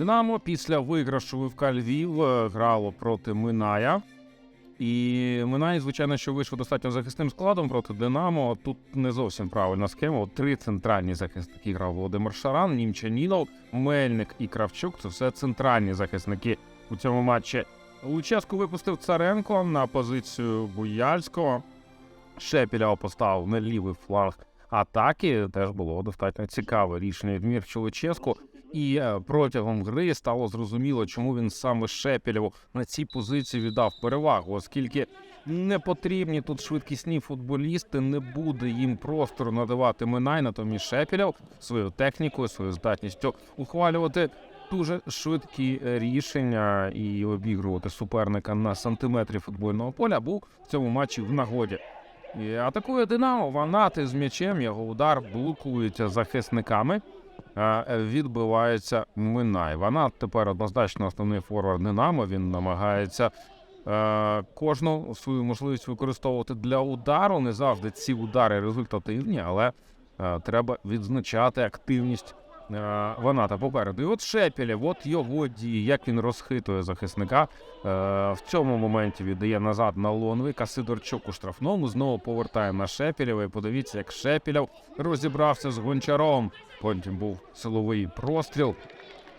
Динамо після виграшу ВФК Львів е, грало проти Миная. І Минай, звичайно, що вийшов достатньо захисним складом проти Динамо. Тут не зовсім правильна схема. Три центральні захисники грав Володимир Шаран, Німчанінов, Мельник і Кравчук. Це все центральні захисники у цьому матчі. Луческу випустив Царенко на позицію Буяльського. Шепіля поставив на лівий фланг атаки. Теж було достатньо цікаве рішення від Мірчу Луческу. І е, протягом гри стало зрозуміло, чому він саме Шепелєву на цій позиції віддав перевагу, оскільки не потрібні тут швидкісні футболісти, не буде їм простору надавати Минай, натомість Шепелєв своєю технікою, своєю здатністю ухвалювати дуже швидкі е, рішення і обігрувати суперника на сантиметрі футбольного поля був в цьому матчі в нагоді. І атакує Динамо, Ванати з м'ячем, його удар блокується захисниками. Е, Відбивається Минай. Вона тепер однозначно основний форвард Динамо. Він намагається е, кожну свою можливість використовувати для удару. Не завжди ці удари результативні, але е, треба відзначати активність Ваната попереду. І от Шепелєв, от його дії, як він розхитує захисника. Е, в цьому моменті віддає назад на Лонвика. Сидорчук у штрафному знову повертає на Шепелєва. І подивіться, як Шепелєв розібрався з гончаром. Потім був силовий простріл,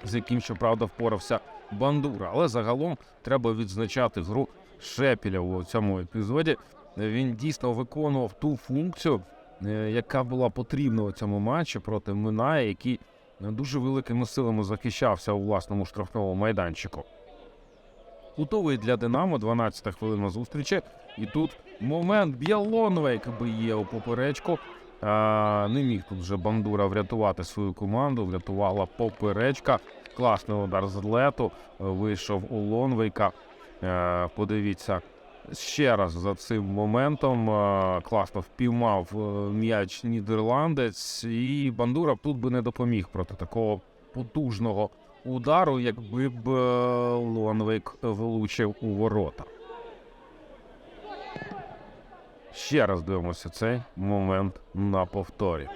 з яким, щоправда, впорався Бандура. Але загалом треба відзначати гру Шепелєва у цьому епізоді. Він дійсно виконував ту функцію, е, яка була потрібна у цьому матчі проти Миная, який дуже великими силами захищався у власному штрафному майданчику. Готовий для Динамо, 12-та хвилина зустрічі. І тут момент Б'ялонвейк б'є у поперечку. А, не міг тут вже Бандура врятувати свою команду. Врятувала поперечка. Класний удар з лету. Вийшов у Лонвейка. Е, подивіться ще раз за цим моментом. Е, класно впіймав е, м'яч нідерландець, і Бандура тут би не допоміг проти такого потужного удару, якби б е, Лонвейк влучив у ворота. Ще раз дивимося цей момент на повторі.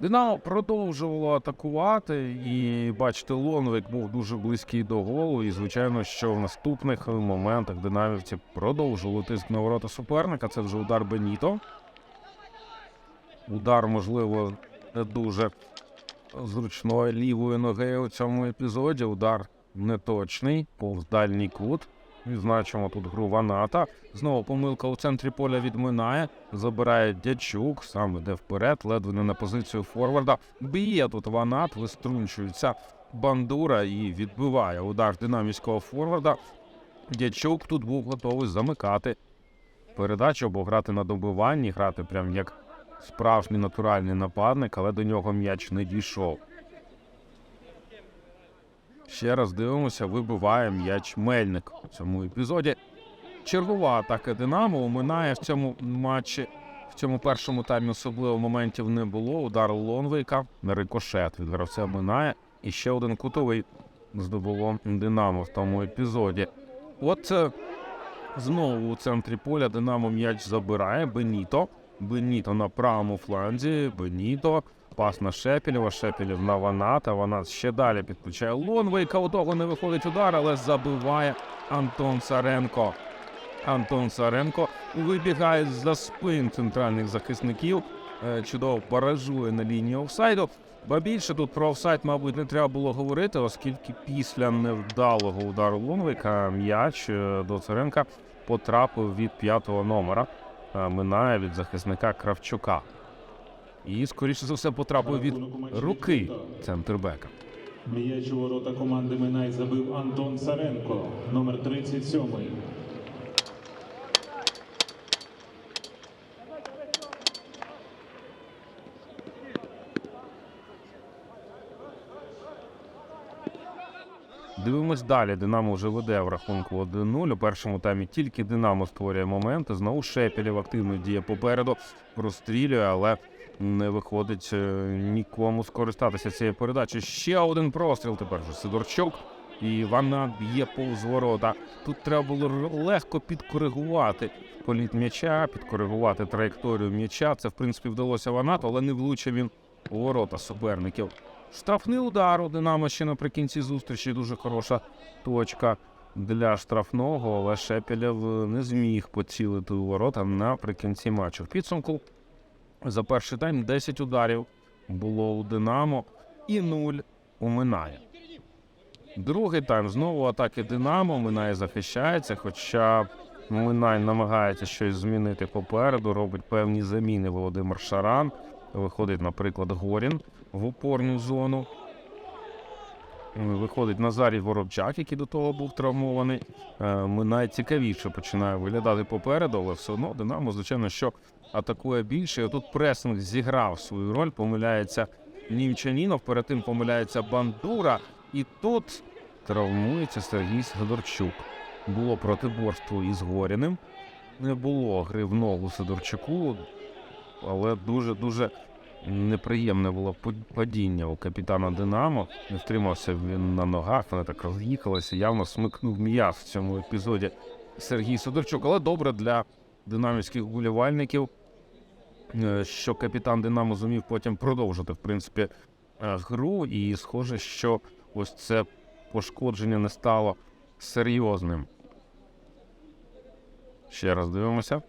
Динамо продовжувало атакувати, і бачите, Лонвик був дуже близький до голу. І звичайно, що в наступних моментах динамівці продовжували тиск на ворота суперника. Це вже удар Беніто. Удар, можливо, не дуже зручної лівої ноги у цьому епізоді. Удар неточний, повз дальній кут. Відзначимо тут гру Ваната. Знову помилка у центрі поля відминає. Забирає Дячук, сам іде вперед, ледве не на позицію форварда. Б'є тут Ванат, виструнчується бандура і відбиває удар динамівського форварда. Дячук тут був готовий замикати передачу або грати на добиванні, грати прям як справжній натуральний нападник, але до нього м'яч не дійшов. Ще раз дивимося, вибиває м'яч Мельник у цьому епізоді. Чергова атака Динамо уминає в цьому матчі. В цьому першому таймі особливо моментів не було. Удар Лонвейка на рикошет від гравця минає. І ще один кутовий здобуло Динамо в тому епізоді. От е, знову у центрі поля Динамо м'яч забирає. Беніто. Беніто на правому фланзі. Беніто. Пас на Шепелєва, Шепелєв на Ваната. Ванат ще далі підключає Лонвейка. У того не виходить удар, але забиває Антон Саренко. Антон Саренко вибігає за спин центральних захисників. Е, Чудово баражує на лінії офсайду. Ба більше тут про офсайд, мабуть, не треба було говорити, оскільки після невдалого удару Лонвика м'яч е, до Царенка потрапив від п'ятого номера. Е, Минає від захисника Кравчука. І, скоріше за все, потрапив від руки центрбека. М'яч у ворота команди Минай забив Антон Царенко, номер 37. Дивимось далі. Динамо вже веде в рахунку 1-0. У першому таймі тільки Динамо створює моменти. Знову Шепелєв активно діє попереду, прострілює, але не виходить е, нікому скористатися цією передачею. Ще один простріл. Тепер вже Сидорчук. І Ванат б'є повз ворота. Тут треба було легко підкоригувати політ м'яча, підкоригувати траєкторію м'яча. Це в принципі вдалося Ванату, але не влучив він у ворота суперників. Штрафний удар у Динамо ще наприкінці зустрічі. Дуже хороша точка для штрафного, але Шепелєв не зміг поцілити у ворота наприкінці матчу. В підсумку за перший тайм 10 ударів було у Динамо і 0 у Минає. Другий тайм знову атаки Динамо. Минай захищається, хоча Минай намагається щось змінити попереду, робить певні заміни Володимир Шаран. Виходить, наприклад, Горін в опорну зону. Виходить Назарій Воробчак, який до того був травмований. Е, Минай цікавіше починає виглядати попереду, але все одно Динамо, звичайно, що атакує більше. І отут пресинг зіграв свою роль. Помиляється Німчанінов, перед тим помиляється Бандура. І тут травмується Сергій Сидорчук. Було протиборство із Горіним. Не було гри в ногу Сидорчуку, але дуже-дуже неприємне було пад- падіння у капітана Динамо. Не втримався він на ногах, вони так роз'їхалися. Явно смикнув м'яз в цьому епізоді Сергій Сидорчук. Але добре для динамівських вболівальників, що капітан Динамо зумів потім продовжити, в принципі, е, гру. І схоже, що ось це пошкодження не стало серйозним. Ще раз дивимося.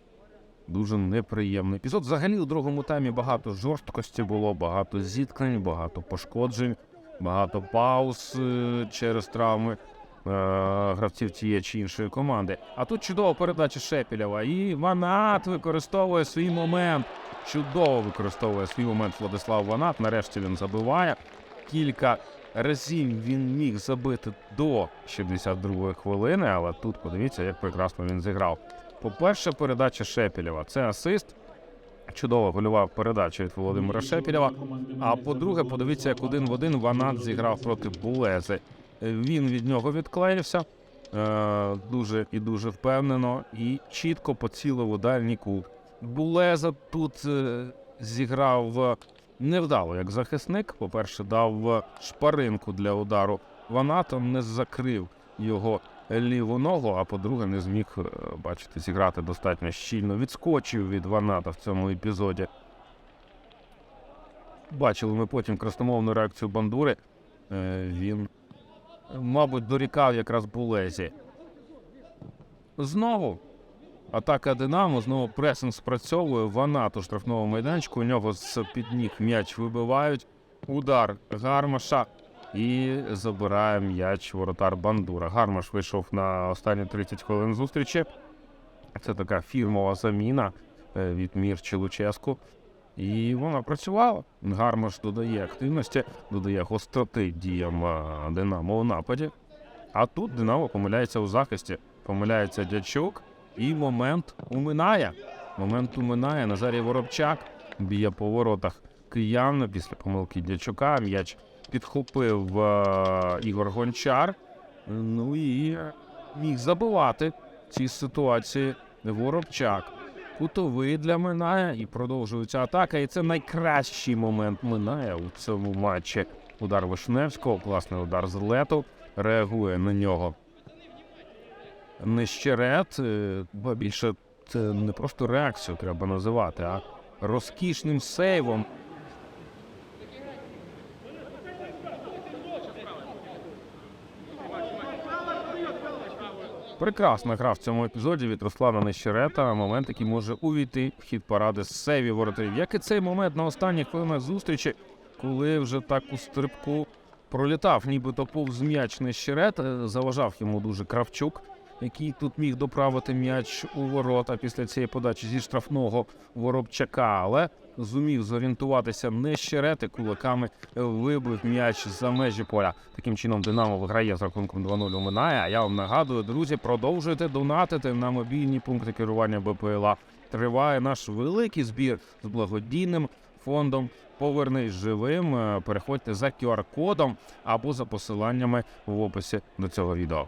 Дуже неприємний епізод. Взагалі у другому таймі багато жорсткості було, багато зіткнень, багато пошкоджень, багато пауз е, через травми е, гравців тієї чи іншої команди. А тут чудова передача Шепілєва. І Ванат використовує свій момент. Чудово використовує свій момент Владислав Ванат. Нарешті він забиває. Кілька разів він міг забити до 62-ї хвилини, але тут подивіться, як прекрасно він зіграв. По-перше, передача Шепілєва. Це асист. Чудова гольова передача від Володимира Шепілєва. А по-друге, подивіться, як один в один Ванат зіграв проти Булези. Він від нього відклеївся е, дуже і дуже впевнено і чітко поцілив у дальній кут. Булеза тут е, зіграв е, невдало як захисник. По-перше, дав шпаринку для удару Ванатом, не закрив його ліву ногу, а по-друге, не зміг бачите, зіграти достатньо щільно. Відскочив від Ваната в цьому епізоді. Бачили ми потім красномовну реакцію Бандури. Він, мабуть, дорікав якраз Булезі. Знову атака Динамо, знову пресинг спрацьовує. Ванат у штрафному майданчику. У нього з під ніг м'яч вибивають. Удар Гармаша. І забирає м'яч воротар Бандура. Гармаш вийшов на останні 30 хвилин зустрічі. Це така фірмова заміна е, від Мірчі Луческу. І вона працювала. Гармаш додає активності, додає гостроти діям Динамо у нападі. А тут Динамо помиляється у захисті. Помиляється Дячук. І момент уминає. Момент уминає. Назарій Воробчак б'є по воротах киян після помилки Дячука. М'яч підхопив Ігор Гончар. Ну і міг забивати в цій ситуації Воробчак. Кутовий для Миная і продовжується атака. І це найкращий момент Миная у цьому матчі. Удар Вишневського, класний удар з лету. Реагує на нього Нещерет. бо Ба більше це не просто реакцію треба називати, а розкішним сейвом. Прекрасна гра в цьому епізоді від Руслана Нещерета. Момент, який може увійти в хід паради з сейвів воротарів. Як і цей момент на останніх хвилинах зустрічі, коли вже так у стрибку пролітав, нібито повз м'яч Нещерет, е, заважав йому дуже Кравчук, який тут міг доправити м'яч у ворота після цієї подачі зі штрафного Воробчака, але зумів зорієнтуватися Нещерет і кулаками вибив м'яч за межі поля. Таким чином Динамо виграє з рахунком 2-0 у Минає. А я вам нагадую, друзі, продовжуйте донатити на мобільні пункти керування БПЛА. Триває наш великий збір з благодійним фондом. Повернись живим. Переходьте за QR-кодом або за посиланнями в описі до цього відео.